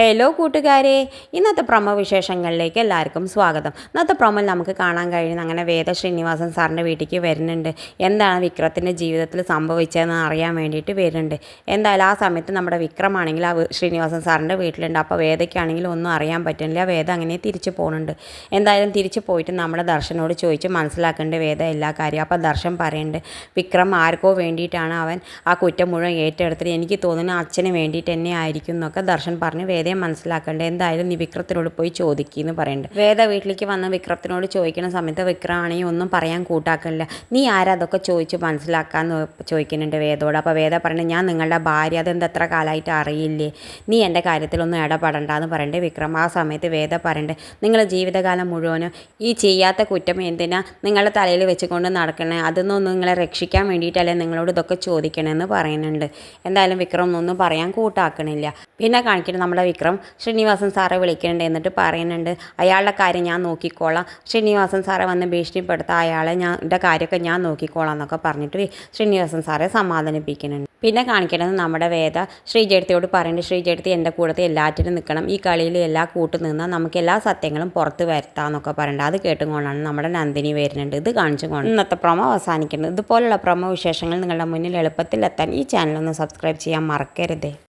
Hello കൂട്ടുകാരെ. ഇന്നത്തെ promo വിശേഷങ്ങളിലേക്ക് എല്ലാവർക്കും സ്വാഗതം. ഇന്നത്തെ പ്രൊമോയിൽ നമുക്ക് കാണാൻ കഴിയുന്ന അങ്ങനെ വേദ ശ്രീനിവാസൻ സാറിന്റെ വീട്ടിലേക്ക് വരുന്നുണ്ട്. എന്താണ് വിക്രത്തിന്റെ ജീവിതത്തിൽ സംഭവിച്ചതെന്ന് അറിയാൻ വേണ്ടിയിട്ട് വരുന്നുണ്ട്. എന്തായാലും ആ സമയത്ത് നമ്മുടെ വിക്രമാണെങ്കിൽ ആ ശ്രീനിവാസൻ സാറിന്റെ വീട്ടിലുണ്ട്. അപ്പോൾ വേദയ്ക്കാണെങ്കിൽ ഒന്നും അറിയാൻ പറ്റുന്നില്ല. വേദ അങ്ങനെ തിരിച്ചു പോകുന്നുണ്ട്. എന്തായാലും തിരിച്ചു പോയിട്ട് നമ്മുടെ ദർശനോട് ചോദിച്ച് മനസ്സിലാക്കേണ്ട വേദ എല്ലാ കാര്യവും. അപ്പോൾ ദർശൻ പറയുന്നുണ്ട് വിക്രം ആർക്കോ വേണ്ടിയിട്ടാണ് അവൻ ആ കുറ്റം മുഴുവൻ ഏറ്റെടുത്തിട്ട് എനിക്ക് തോന്നുന്നു അച്ഛന് വേണ്ടിയിട്ട് തന്നെ ആയിരിക്കും എന്നൊക്കെ ദർശൻ പറഞ്ഞ് വേദയെ മനസ്സിലാക്കേണ്ടത് എന്തായാലും നീ വിക്രത്തിനോട് പോയി ചോദിക്കുന്നു പറയുന്നുണ്ട് വേദ വീട്ടിലേക്ക് വന്ന് വിക്രത്തിനോട് ചോദിക്കുന്ന സമയത്ത് വിക്രമാണെങ്കിൽ ഒന്നും പറയാൻ കൂട്ടാക്കണില്ല. നീ ആരാ അതൊക്കെ ചോദിച്ച് മനസ്സിലാക്കാന്ന് ചോദിക്കുന്നുണ്ട് വേദോട്. അപ്പോൾ വേദ പറയുന്നത് ഞാൻ നിങ്ങളുടെ ഭാര്യ. അതെന്ത് എത്ര കാലമായിട്ട് അറിയില്ലേ? നീ എന്റെ കാര്യത്തിലൊന്നും ഇടപെടണ്ടെന്ന് പറയണ്ടേ വിക്രം. ആ സമയത്ത് വേദ പറയണ്ടേ നിങ്ങളുടെ ജീവിതകാലം മുഴുവനും ഈ ചെയ്യാത്ത കുറ്റം എന്തിനാ നിങ്ങളുടെ തലയിൽ വെച്ചുകൊണ്ട് നടക്കണേ? അതൊന്നും നിങ്ങളെ രക്ഷിക്കാൻ വേണ്ടിയിട്ടല്ലേ നിങ്ങളോട് ഇതൊക്കെ ചോദിക്കണമെന്ന് പറയുന്നുണ്ട് എന്തായാലും വിക്രം ഒന്നും പറയാൻ കൂട്ടാക്കണില്ല. പിന്നെ കാണിക്കണം നമ്മുടെ വിക്രം ശ്രീനിവാസൻ സാറെ വിളിക്കണ്ട എന്നിട്ട് പറയുന്നുണ്ട് അയാളുടെ കാര്യം ഞാൻ നോക്കിക്കോളാം. ശ്രീനിവാസൻ സാറെ വന്ന് ഭീഷണിപ്പെടുത്ത അയാളെ ഞാൻ എന്റെ കാര്യമൊക്കെ ഞാൻ നോക്കിക്കോളാം എന്നൊക്കെ പറഞ്ഞിട്ട് ശ്രീനിവാസൻ സാറെ സമാധാനിപ്പിക്കുന്നുണ്ട്. പിന്നെ കാണിക്കേണ്ടത് നമ്മുടെ വേദ ശ്രീജേടത്തിയോട് പറയുന്നുണ്ട് ശ്രീജേടത്തി എന്റെ കൂടത്തിൽ എല്ലാറ്റിലും നിൽക്കണം. ഈ കളിയിൽ എല്ലാ കൂട്ടു നിന്നാൽ നമുക്ക് എല്ലാ സത്യങ്ങളും പുറത്ത് വരുത്താമെന്നൊക്കെ പറയേണ്ടത് അത് കേട്ടുകൊണ്ടാണ് നമ്മുടെ നന്ദിനി വരുന്നുണ്ട്. ഇത് കാണിച്ചുകൊണ്ട് ഇന്നത്തെ പ്രൊമോ അവസാനിക്കുന്നത്. ഇതുപോലുള്ള പ്രൊമോ വിശേഷങ്ങൾ നിങ്ങളുടെ മുന്നിൽ എളുപ്പത്തിലെത്താൻ ഈ ചാനലൊന്ന് സബ്സ്ക്രൈബ് ചെയ്യാൻ മറക്കരുതേ.